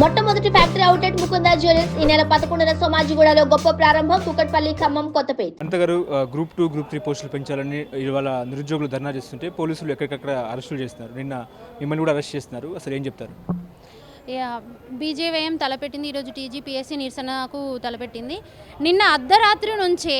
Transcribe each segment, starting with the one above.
మొట్టమొదటి factory outlet Mukunda jewellers ఈ నెల పదకొండున సోమాజిగూడలో గొప్ప ప్రారంభం కుకట్పల్లి ఖమ్మం కొత్తపేట. అనంత గారు గ్రూప్ టూ గ్రూప్ త్రీ పోస్టులు పెంచాలని ఇవాళ నిరుద్యోగులు ధర్నా చేస్తుంటే పోలీసులు ఎక్కడికక్కడ అరెస్టులు చేస్తున్నారు. నిన్న మిమ్మల్ని కూడా అరెస్ట్ చేస్తున్నారు. అసలు ఏం చెప్తారు? బీజేవైఎం తలపెట్టింది. ఈరోజు టీజీపీఎస్సీ నిరసనకు తలపెట్టింది. నిన్న అర్ధరాత్రి నుంచే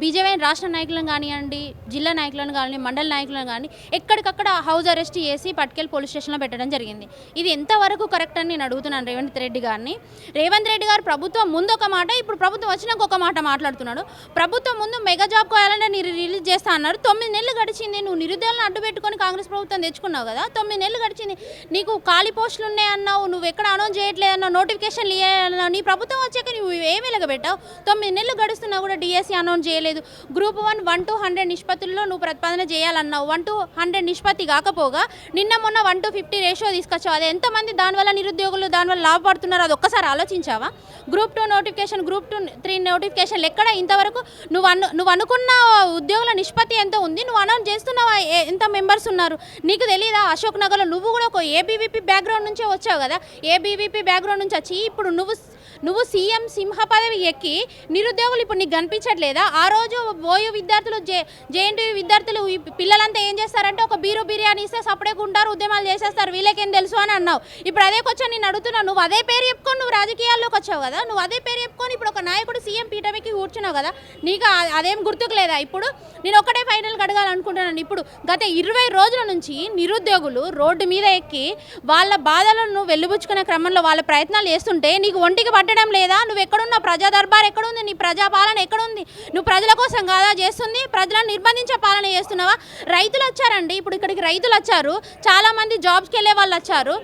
బీజేపీ రాష్ట్ర నాయకులను కానివ్వండి జిల్లా నాయకులను కానివ్వండి మండల నాయకులను కానీ ఎక్కడికక్కడ హౌస్ అరెస్ట్ చేసి పట్టుకెళ్ళి పోలీస్ స్టేషన్లో పెట్టడం జరిగింది. ఇది ఎంతవరకు కరెక్ట్ అని నేను అడుగుతున్నాను రేవంత్ రెడ్డి గారిని. రేవంత్ రెడ్డి గారు ప్రభుత్వం ముందు ఒక మాట ఇప్పుడు ప్రభుత్వం వచ్చినాక ఒక మాట మాట్లాడుతున్నాడు. ప్రభుత్వం ముందు మెగా జాబ్ కావాలంటే నేను రిలీజ్ చేస్తా అన్నారు. తొమ్మిది నెలలు గడిచింది నువ్వు నిరుద్యోగులను అడ్డు పెట్టుకొని కాంగ్రెస్ ప్రభుత్వం తెచ్చుకున్నావు కదా. తొమ్మిది నెలలు గడిచింది నీకు ఖాళీ పోస్టులు ఉన్నాయన్నావు నువ్వు ఎక్కడ అనౌన్స్ చేయట్లేదన్నావు నోటిఫికేషన్ ఇవ్వాలన్నావు నీ ప్రభుత్వం వచ్చాక నువ్వు ఏమి పెట్టావు? తొమ్మిది నెలలు గడుస్తున్నా కూడా డిఎస్సి అనౌన్స్ చేయలేదు. Group one one to hundred నిష్పత్తుల్లో నువ్వు ప్రతిపాదన చేయాలన్నావు. వన్ టు హండ్రెడ్ నిష్పత్తి కాకపోగా నిన్న మొన్న వన్ టు ఫిఫ్టీ రేషియో తీసుకొచ్చావు. అది ఎంతమంది దానివల్ల నిరుద్యోగులు దానివల్ల లాభపడుతున్నారు? అది ఒక్కసారి ఆలోచించావా? Group two notification group two three నోటిఫికేషన్లు ఎక్కడ ఇంతవరకు నువ్వు అను నువ్వు అనుకున్న ఉద్యోగుల నిష్పత్తి ఎంత ఉంది? నువ్వు అనౌన్స్ చేస్తున్నావా? ఏ- ఎంత మెంబర్స్ ఉన్నారు? నీకు తెలియదా అశోక్ నగర్లో నువ్వు కూడా ఒక ఏబీవీపీ బ్యాక్గ్రౌండ్ నుంచే వచ్చావు కదా? ఏబీవీపీ బ్యాక్గ్రౌండ్ నుంచి వచ్చి ఇప్పుడు నువ్వు నువ్వు సీఎం సింహ పదవి ఎక్కి నిరుద్యోగులు ఇప్పుడు నీకు కనిపించట్లేదా? ఆ రోజు ఓయూ విద్యార్థులు జే జేఎన్టీయూ విద్యార్థులు పిల్లలంతా ఏం చేస్తారంటే ఒక బీరు బిర్యానీ ఇస్తే సపడే ఉంటారు ఉద్యమాలు చేసేస్తారు. వీళ్ళకేం తెలుసు అని అన్నావు. ఇప్పుడు అదే కొంచెం నేను అడుగుతున్నావు నువ్వు అదే పేరు చెప్పుకొని నువ్వు రాజకీయాల్లోకి వచ్చావు కదా? నువ్వు అదే పేరు చెప్పుకొని ఇప్పుడు ఒక నాయకుడు సీఎం పీఠమికి కూర్చున్నావు కదా? నీకు అదేం గుర్తుకు లేదా ఇప్పుడు? నేను ఒకటే ఫైనల్గా అడగాలనుకుంటున్నాను. ఇప్పుడు గత ఇరవై రోజుల నుంచి నిరుద్యోగులు రోడ్డు మీద ఎక్కి వాళ్ళ బాధలను వెలుబుచ్చుకునే క్రమంలో వాళ్ళ ప్రయత్నాలు చేస్తుంటే నీకు ఒంటికి పట్టడం లేదా? నువ్వు ఎక్కడున్న ప్రజా దర్బార్ ఎక్కడుంది? నీ ప్రజా పాలన ఎక్కడుంది? నువ్వు ప్రజల కోసం కాదా చేస్తుంది? ప్రజలను నిర్బంధించే పాలన చేస్తున్నావా? రైతులు వచ్చారండి. ఇప్పుడు ఇక్కడికి రైతులు వచ్చారు. చాలామంది జాబ్స్కి వెళ్ళే వాళ్ళు వచ్చారు.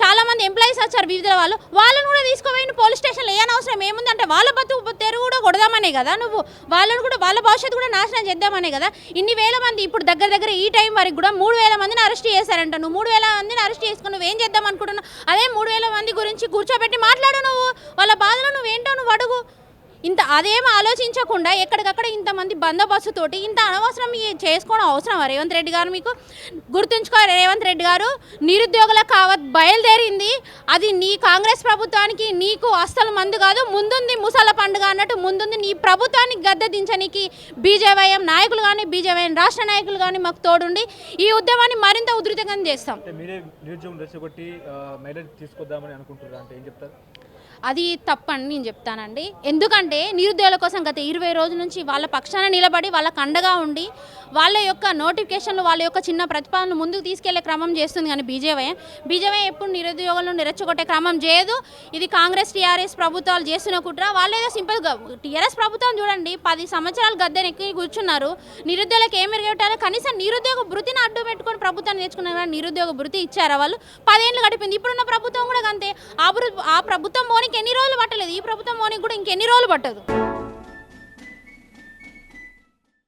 చాలా మంది ఎంప్లాయీస్ వచ్చారు వివిధ వాళ్ళు. వాళ్ళని కూడా తీసుకుపోయిన పోలీస్ స్టేషన్లో. ఏం అవసరం? ఏముంది అంటే వాళ్ళ బతుకు తెరుగు కూడా కొడదామనే కదా నువ్వు. వాళ్ళని కూడా వాళ్ళ భవిష్యత్తు కూడా నాశనం చేద్దామనే కదా. ఇన్ని వేల మంది ఇప్పుడు దగ్గర దగ్గర ఈ టైం వరకు కూడా మూడు వేల మందిని అరెస్ట్ చేశారంట. నువ్వు మూడు వేల మందిని అరెస్ట్ చేసుకుని నువ్వేం చేద్దాం అనుకుంటున్నావు? అదే మూడు వేల మంది గురించి కూర్చోబెట్టి మాట్లాడు నువ్వు. వాళ్ళ బాధలో నువ్వేంటో నువ్వు అడుగు. ఇంత అదేం ఆలోచించకుండా ఎక్కడికక్కడ ఇంతమంది బందోబస్తుతోటి ఇంత అనవసరం చేసుకోవడం అవసరం రేవంత్ రెడ్డి గారు మీకు? గుర్తుంచుకో రేవంత్ రెడ్డి గారు నిరుద్యోగులకు కావత్ బయలుదేరింది. అది నీ కాంగ్రెస్ ప్రభుత్వానికి నీకు అస్సలు మందు కాదు. ముందుంది ముసల పండుగ అన్నట్టు ముందుంది. నీ ప్రభుత్వానికి గద్దె దించడానికి బీజేవైఎం నాయకులు కానీ బీజేవైఎం రాష్ట్ర నాయకులు కానీ మాకు తోడుండి ఈ ఉద్యమాన్ని మరింత ఉధృతంగా చేస్తాం. మీరే నిరుద్యోగం రెచ్చగొట్టి తీసుకొద్దామని అనుకుంటున్నారు? అంటే ఏం చెప్తారు? అది తప్పని నేను చెప్తానండి. ఎందుకంటే నిరుద్యోగుల కోసం గత ఇరవై రోజుల నుంచి వాళ్ళ పక్షాన నిలబడి వాళ్ళకు అండగా ఉండి వాళ్ళ యొక్క నోటిఫికేషన్లు వాళ్ళ యొక్క చిన్న ప్రతిపాదనలు ముందుకు తీసుకెళ్ళే క్రమం చేస్తుంది కానీ బీజేవై బీజేవై ఎప్పుడు నిరుద్యోగులను నిరచ్చగొట్టే క్రమం చేయదు. ఇది కాంగ్రెస్ టీఆర్ఎస్ ప్రభుత్వాలు చేస్తున్న కుట్ర. వాళ్ళేదో సింపుల్గా టీఆర్ఎస్ ప్రభుత్వం చూడండి పది సంవత్సరాలు గద్దెనెక్కి కూర్చున్నారు. నిరుద్యోగులకు ఏమి ఎరగట్టాలో కనీసం నిరుద్యోగ భృతిని అడ్డు పెట్టుకొని ప్రభుత్వాన్ని తెచ్చుకున్నారు కానీ నిరుద్యోగ భృతి ఇచ్చారా వాళ్ళు? పదేళ్ళు గడిపింది. ఇప్పుడున్న ప్రభుత్వం కూడా అంతే. ఆ ఆ ప్రభుత్వం పోని ఎన్ని రోజులు పట్టలేదు. ఈ ప్రభుత్వం పోనీకి కూడా ఇంకెన్ని రోజులు పట్టదు.